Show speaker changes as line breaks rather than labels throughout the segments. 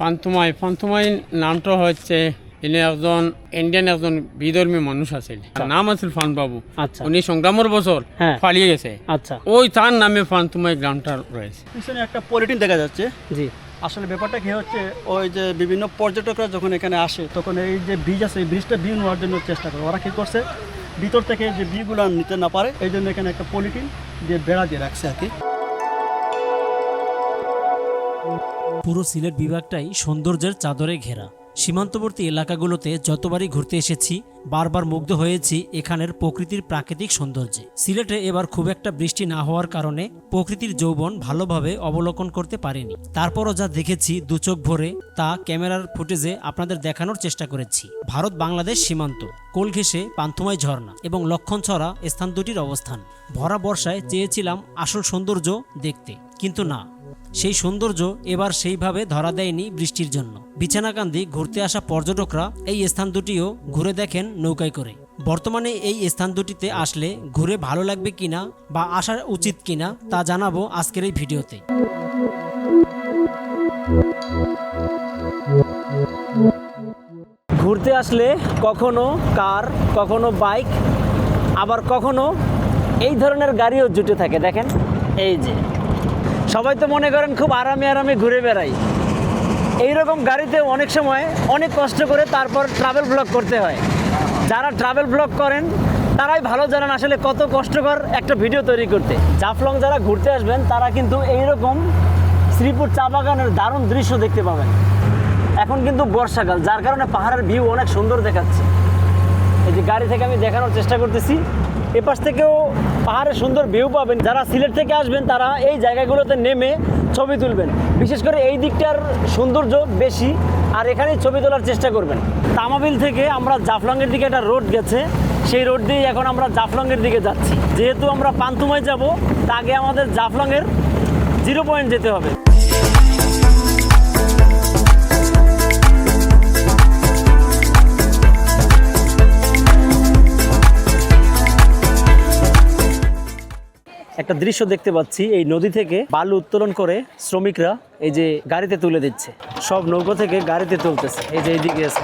পান্তুমাই। পান্তুমাই নামটা হচ্ছে ইনি একজন ইন্ডিয়ান একজন বিধর্মী মানুষ আছিল নাম আছিল ফান বাবু
আচ্ছা।
উনি সংগ্রামের বছর
হ্যাঁ।
পালিয়ে গেছে।
আচ্ছা।
ওই তার নামে পান্তুমাই গ্রামটা রয়েছে।
পিছনে একটা পলিটিন দেখা যাচ্ছে।
জি।
আসলে ব্যাপারটা কি হচ্ছে ওই যে বিভিন্ন পর্যটকরা যখন এখানে আসে তখন এই যে বীজ আছে এই বীজটা বিয়ে নেওয়ার জন্য চেষ্টা করে। ওরা কি করছে ভিতর থেকে যে বিগুলো নিতে না পারে এই জন্য এখানে একটা পলিটিন দিয়ে বেড়া দিয়ে রাখছে আর কি।
পুরো সিলেট বিভাগটাই সৌন্দর্যের চাদরে ঘেরা। সীমান্তবর্তী এলাকাগুলোতে যতবারই ঘুরতে এসেছি, বারবার মুগ্ধ হয়েছি এখানের প্রকৃতির প্রাকৃতিক সৌন্দর্যে। সিলেটে এবার খুব একটা বৃষ্টি না হওয়ার কারণে প্রকৃতির যৌবন ভালোভাবে অবলোকন করতে পারেনি। তারপরও যা দেখেছি দুচোখ ভরে, তা ক্যামেরার ফুটেজে আপনাদের দেখানোর চেষ্টা করেছি। ভারত বাংলাদেশ সীমান্ত, কোল ঘেঁষে পান্থমাই ঝর্ণা এবং লক্ষণছড়া স্থান দুটির অবস্থান। ভরা বর্ষায় চেয়েছিলাম আসল সৌন্দর্য দেখতে, কিন্তু না। সেই সৌন্দর্য এবার সেইভাবে ধরা দেয়নি বৃষ্টির জন্য। বিছানাকান্দি ঘুরতে আসা পর্যটকরা এই স্থান দুটিও ঘুরে দেখেন নৌকায় করে। বর্তমানে এই স্থান দুটিতে আসলে ঘুরে ভালো লাগবে কিনা বা আসা উচিত কিনা তা জানাব আজকের এই ভিডিওতে।
ঘুরতে আসলে কখনো কার, কখনো বাইক, আবার কখনো এই ধরনের গাড়িও জুটে থাকে, দেখেন? এই যে। সবাই তো মনে করেন খুব আরামে আরামে ঘুরে বেড়াই। এইরকম গাড়িতে অনেক সময় অনেক কষ্ট করে তারপর ট্রাভেল ব্লগ করতে হয়। যারা ট্রাভেল ব্লগ করেন, তারাই ভালো জানেন আসলে কত কষ্টকর একটা ভিডিও তৈরি করতে। জাফলং যারা ঘুরতে আসবেন, তারা কিন্তু এইরকম শ্রীপুর চা বাগানের দারুণ দৃশ্য দেখতে পাবেন। এখন কিন্তু বর্ষাকাল, যার কারণে পাহাড়ের ভিউ অনেক সুন্দর দেখাচ্ছে। এই যে গাড়ি থেকে আমি দেখানোর চেষ্টা করতেছি। এপাশ থেকেও পাহাড়ের সুন্দর ভিউ পাবেন। যারা সিলেট থেকে আসবেন, তারা এই জায়গাগুলোতে নেমে ছবি তুলবেন। বিশেষ করে এই দিকটার সৌন্দর্য বেশি, আর এখানেই ছবি তোলার চেষ্টা করবেন। তামাবিল থেকে আমরা জাফলংয়ের দিকে একটা রোড গেছে। সেই রোড দিয়েই এখন আমরা জাফলংয়ের দিকে যাচ্ছি। যেহেতু আমরা পান্তুমায় যাব আগে আমাদের জাফলংয়ের জিরো পয়েন্ট যেতে হবে। একটা দৃশ্য দেখতে পাচ্ছি, এই নদী থেকে বালু উত্তোলন করে শ্রমিকরা এই যে গাড়িতে তুলে দিচ্ছে। সব নৌকো থেকে গাড়িতে তুলতেছে। এই যে এইদিকে আছে।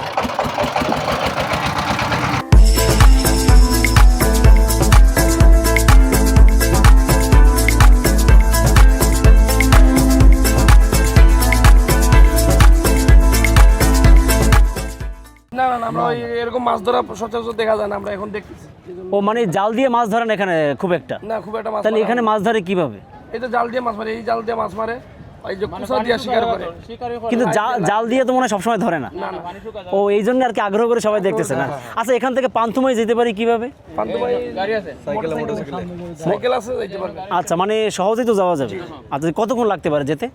না আমরা এরকম মাছ ধরা সচরাচর দেখা যায় না আমরা এখন দেখতেছি।
ও মানে জাল দিয়ে মাছ ধরেন এখানে খুব একটা?
না খুব একটা মাছ
তাহলে এখানে মাছ ধরে কীভাবে?
এই তো জাল দিয়ে মাছ মারে এই জাল দিয়ে মাছ মারে ওই যে কুসা দিয়ে শিকার করে।
কিন্তু জাল দিয়ে তো মনে হয় সবসময় ধরে না। ও এই জন্য আর কি আগ্রহ করে সবাই দেখতেছে না। আচ্ছা এখান থেকে পান্তুমায় যেতে পারি কীভাবে?
পান্তুমাই গাড়ি আছে। সাইকেল আছে যাইতে পারবে।
আচ্ছা মানে সহজেই তো যাওয়া যাবে। আচ্ছা কতক্ষণ লাগতে পারে যেতে?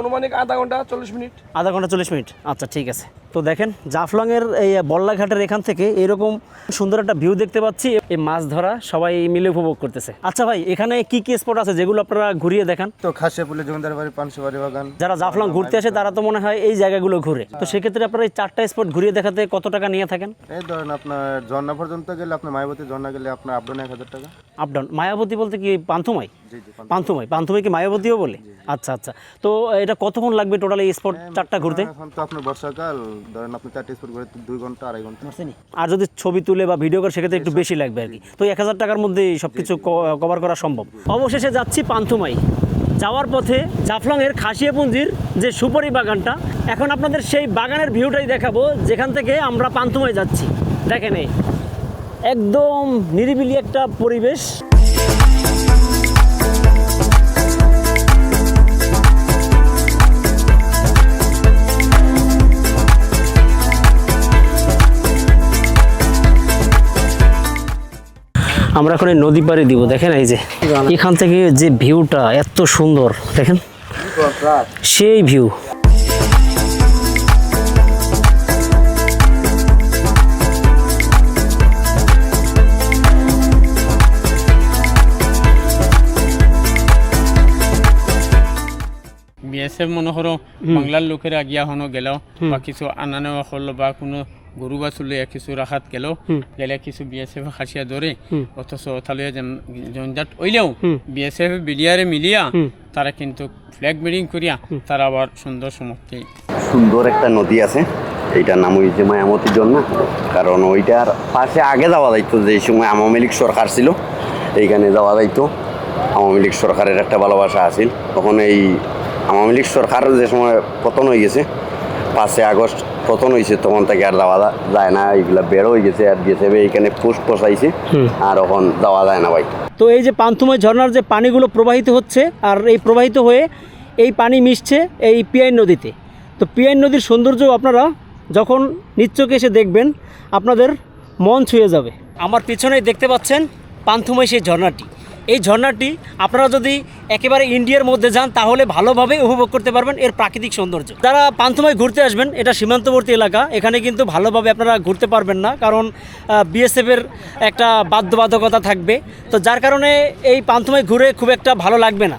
অনুমানিক আধা ঘণ্টা চল্লিশ মিনিট।
আধা ঘণ্টা চল্লিশ মিনিট। আচ্ছা ঠিক আছে। তো দেখেন জাফলংয়ের এই বল্লাঘাটের এখান থেকে এরকম সুন্দর একটা ভিউ দেখতে পাচ্ছি। এই মাছ ধরা সবাই মিলে উপভোগ করতেছে। আচ্ছা ভাই এখানে কি কি স্পট আছে যেগুলো আপনারা ঘুরিয়ে দেখান?
তো খাসিয়াপুলে জমিদার বাড়ি পানশো বাড়ি বাগান।
যারা জাফলং ঘুরতে আসে তারা তো মনে হয় এই জায়গাগুলো ঘুরে। তো সেক্ষেত্রে আপনারা এই চারটা স্পট ঘুরিয়ে দেখাতে কত টাকা নিয়ে থাকেন?
এই ধরেন আপনার ঝর্ণা পর্যন্ত গেলে আপনার মায়াবতী ঝর্ণা গেলে আপনার আপডাউন এক হাজার টাকা।
আপ ডাউন মায়াবতী বলতে কি পান্থুমাই? পান্থুমাই। পান্থুমাই। কি মায়াবতীও বলে? আচ্ছা আচ্ছা। তো এটা কতক্ষণ লাগবে টোটাল এই স্পট চারটা ঘুরতে?
এখন তো আপনার বর্ষাকাল ধরেন আপনি চারটে স্পোর্ট করে দুই ঘণ্টা আড়াই ঘণ্টা।
আর যদি ছবি তুলে বা ভিডিও করে সেক্ষেত্রে একটু বেশি লাগবে আর কি। তো এক হাজার টাকার মধ্যে সব কিছু কভার করা সম্ভব। অবশেষে যাচ্ছি পান্থুমাই। যাওয়ার পথে জাফলংয়ের খাসিয়াপুঞ্জির যে সুপারি বাগানটা এখন আপনাদের সেই বাগানের ভিউটাই দেখাবো যেখান থেকে আমরা পান্থুমাই যাচ্ছি। দেখেন একদম নিরিবিলি একটা পরিবেশ। আমরা এখন নদী পাড়ে দিব দেখেন এই যে। এখান থেকে যে ভিউটা এত সুন্দর দেখেন? সেই ভিউ।
বিএসএফ মনে করো বাংলার লোকেরা গিয়া হনো গেল বা কিছু আনানো হলো বা কোনো গরু বা বাছুলে কিছু রাখাত গেল গেলে কিছু বিএসএফ খাসিয়া ধরে অথচ তাহলে জঞ্জাট হইলেও বিএসএফ বিলিয়ারে মিলিয়া তারা কিন্তু ফ্ল্যাগ মিটিং করিয়া তারা আবার সুন্দর সমাপ্তি
সুন্দর একটা নদী আছে। এইটার নাম হয়েছে মায়ামতির জন্য কারণ ওইটার পাশে আগে যাওয়া যাইতো যে সময় আওয়ামী লীগ সরকার ছিল এইখানে যাওয়া যাইতো। আওয়ামী লীগ সরকারের একটা ভালোবাসা আছিল। তখন এই আওয়ামী লীগ সরকার যে সময় পতন হয়ে গেছে পাঁচে আগস্ট পতন হয়েছে তখন থেকে আর যাওয়া যা- যায় না এইগুলা বের হয়ে গেছে আর গেছে। এইখানে পোস্ট বসাইছে আর এখন যাওয়া যায় না ভাই।
তো এই যে পান্থময় ঝর্ণার যে পানিগুলো প্রবাহিত হচ্ছে আর এই প্রবাহিত হয়ে এই পানি মিশছে এই পিয়াইন নদীতে। তো পিয়াইন নদীর সৌন্দর্য আপনারা যখন নিচ্চকে এসে দেখবেন আপনাদের মন ছুঁয়ে যাবে। আমার পিছনেই দেখতে পাচ্ছেন পান্থময় সেই ঝর্ণাটি। এই ঝর্ণাটি আপনারা যদি একেবারে ইন্ডিয়ার মধ্যে যান, তাহলে ভালোভাবে উপভোগ করতে পারবেন এর প্রাকৃতিক সৌন্দর্য। যারা পান্থময় ঘুরতে আসবেন, এটা সীমান্তবর্তী এলাকা, এখানে কিন্তু ভালোভাবে আপনারা ঘুরতে পারবেন না, কারণ বিএসএফের একটা বাধ্যবাধকতা থাকবে। তো যার কারণে এই পান্থময় ঘুরে খুব একটা ভালো লাগবে না।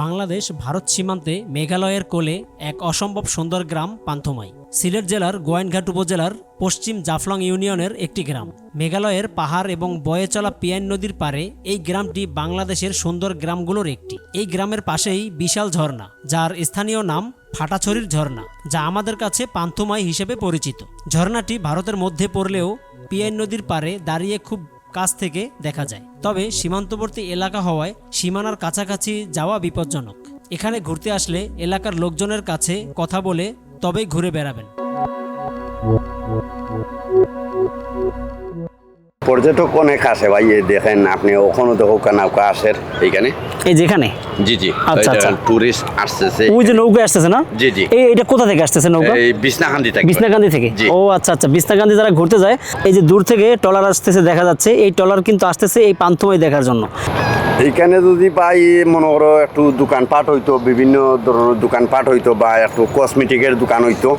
বাংলাদেশ ভারত সীমান্তে মেঘালয়ের কোলে এক অসম্ভব সুন্দর গ্রাম পান্থমাই সিলেট জেলার গোয়াইনঘাট উপজেলার পশ্চিম জাফলং ইউনিয়নের একটি গ্রাম। মেঘালয়ের পাহাড় এবং বয়ে চলা পিয়াইন নদীর পারে এই গ্রামটি বাংলাদেশের সুন্দর গ্রামগুলোর একটি। এই গ্রামের পাশেই বিশাল ঝর্ণা, যার স্থানীয় নাম ফাটাছড়ির ঝর্ণা, যা আমাদের কাছে পান্থমাই হিসেবে পরিচিত। ঝর্ণাটি ভারতের মধ্যে পড়লেও পিয়াইন নদীর পারে দাঁড়িয়ে খুব কাছ থেকে দেখা যায়। তবে সীমান্তবর্তী এলাকা হওয়ায় সীমানার কাছাকাছি যাওয়া বিপজ্জনক। এখানে ঘুরতে আসলে এলাকার লোকজনের কাছে কথা বলে তবেই ঘুরে বেড়াবেন।
পর্যটক অনেক আসে ভাই দেখেন আপনি ওখানে দেখো নৌকা এইখানে।
এই যেখানে?
জি জি।
আচ্ছা, আচ্ছা।
টুরিস্ট আসতেছে।
ওই যে নৌকা আসতেছে না?
জি, জি।
এই এটা কোথা থেকে আসতেছে নৌকা?
এই বিছনাকান্দি থেকে।
বিছনাকান্দি থেকে? ও আচ্ছা আচ্ছা। বিছনাকান্দি যারা ঘুরতে যায় এই যে দূর থেকে টলার আসতেছে দেখা যাচ্ছে এই টলার কিন্তু আসতেছে এই পান্থময় দেখার জন্য।
এইখানে যদি পাই মনে করো একটু দোকানপাট হইতো বিভিন্ন ধরনের দোকানপাট হইতো বা একটু কসমেটিকের দোকান হইতো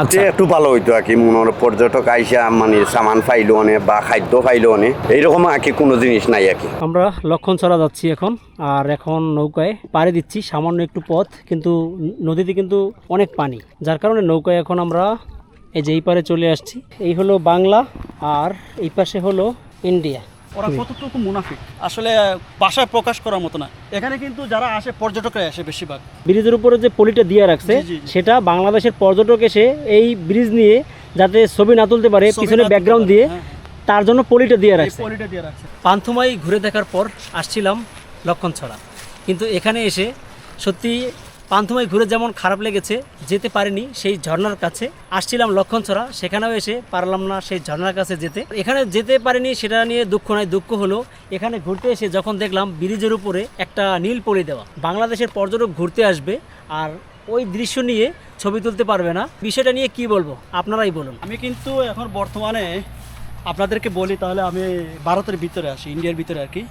আচ্ছা।
একটু ভালো হইতো আর কি। মনে করো পর্যটক আইসা মানে সামান পাইলো অনেক বা খাদ্য পাইলো অনেক এইরকম আর কি কোনো জিনিস নাই আর কি।
আমরা লক্ষণছড়া যাচ্ছি এখন আর এখন নৌকায় পাড়ি দিচ্ছি সামান্য একটু পথ কিন্তু নদীতে কিন্তু অনেক পানি। যার কারণে নৌকায় এখন আমরা এই যে এই পারে চলে আসছি। এই হলো বাংলা আর এই পাশে হলো ইন্ডিয়া।
ওরা কতটুকু মুনাফিক? আসলে ভাষায় প্রকাশ করার মতো না। এখানে কিন্তু যারা আসে পর্যটকরা আসে বেশিরভাগ।
ব্রিজের উপরে যে পলিটা দিয়ে রাখছে। সেটা বাংলাদেশের পর্যটক এসে এই ব্রিজ নিয়ে যাতে ছবি না তুলতে পারে পিছনে ব্যাকগ্রাউন্ড দিয়ে
হ্যাঁ।
তার জন্য পলিটা দিয়ে
এই
রাখছে।
পলিটা দিয়ে রাখছে।
পান্থমাই ঘুরে দেখার পর আসছিলাম লক্ষণছড়া। কিন্তু এখানে এসে সত্যি পান্থমাই ঘুরে যেমন খারাপ লেগেছে, যেতে পারিনি সেই ঝর্ণার কাছে। আসছিলাম লক্ষণছড়া, সেখানেও এসে পারলাম না সেই ঝর্ণার কাছে যেতে। এখানে যেতে পারিনি সেটা নিয়ে দুঃখ নয় দুঃখ হলো এখানে ঘুরতে এসে যখন দেখলাম ব্রিজের উপরে একটা নীল পলি দেওয়া। বাংলাদেশের পর্যটক ঘুরতে আসবে আর ওই দৃশ্য নিয়ে ছবি তুলতে পারবে না। বিষয়টা নিয়ে কি বলব? আপনারাই বলুন।
আমি কিন্তু এখন বর্তমানে আপনাদেরকে বলি, তাহলে আমি ভারতের ভিতরে আসি, ইন্ডিয়ার ভিতরে আর কি।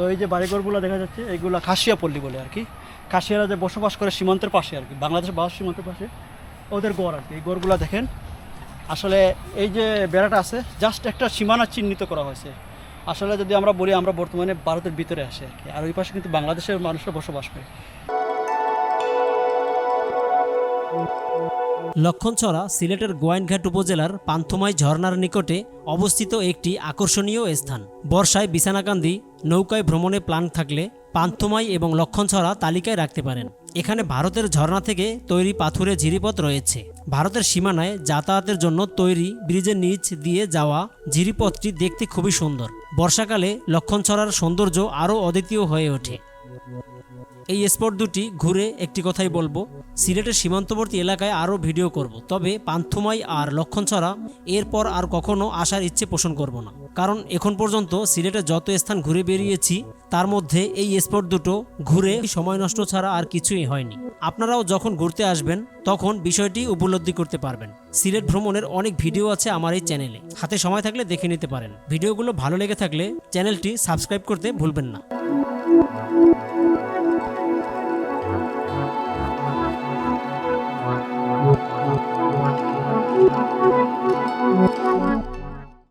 তো এই যে বাড়িঘরগুলো দেখা যাচ্ছে এইগুলো খাসিয়া পল্লী বলে আর কি। খাসিয়ারা যে বসবাস করে সীমান্তের পাশে আর কি, বাংলাদেশের বাস সীমান্তের পাশে, ওদের গড় আর কি। এই গড়গুলো দেখেন। আসলে এই যে বেড়াটা আছে জাস্ট একটা সীমানা চিহ্নিত করা হয়েছে। আসলে যদি আমরা বলি, আমরা বর্তমানে ভারতের ভিতরে আসি আর কি। আর ওই পাশে কিন্তু বাংলাদেশের মানুষরা বসবাস করে।
লক্ষণছড়া সিলেটের গোয়াইনঘাট উপজেলার পান্থমাই ঝর্ণার নিকটে অবস্থিত একটি আকর্ষণীয় স্থান। বর্ষায় বিছানাকান্দি নৌকায় ভ্রমণে প্ল্যান থাকলে পান্থমাই এবং লক্ষণছড়া তালিকায় রাখতে পারেন। এখানে ভারতের ঝর্ণা থেকে তৈরি পাথুরে ঝিরিপথ রয়েছে। ভারতের সীমানায় যাতায়াতের জন্য তৈরি ব্রিজের নিচ দিয়ে যাওয়া ঝিরিপথটি দেখতে খুবই সুন্দর। বর্ষাকালে লক্ষণছড়ার সৌন্দর্য আরও অদ্বিতীয় হয়ে ওঠে। এই স্পট দুটি ঘুরে একটি কথাই বলব। সিলেটের সীমান্তবর্তী এলাকায় আরও ভিডিও করব। তবে পান্থমাই আর লক্ষণ ছাড়া এরপর আর কখনো আসার ইচ্ছে পোষণ করব না। কারণ এখন পর্যন্ত সিলেটের যত স্থান ঘুরে বেরিয়েছি, তার মধ্যে এই স্পট দুটো ঘুরে সময় নষ্ট ছাড়া আর কিছুই হয়নি। আপনারাও যখন ঘুরতে আসবেন, তখন বিষয়টি উপলব্ধি করতে পারবেন। সিলেট ভ্রমণের অনেক ভিডিও আছে আমার এই চ্যানেলে। হাতে সময় থাকলে দেখে নিতে পারেন। ভিডিওগুলো ভালো লেগে থাকলে চ্যানেলটি সাবস্ক্রাইব করতে ভুলবেন না।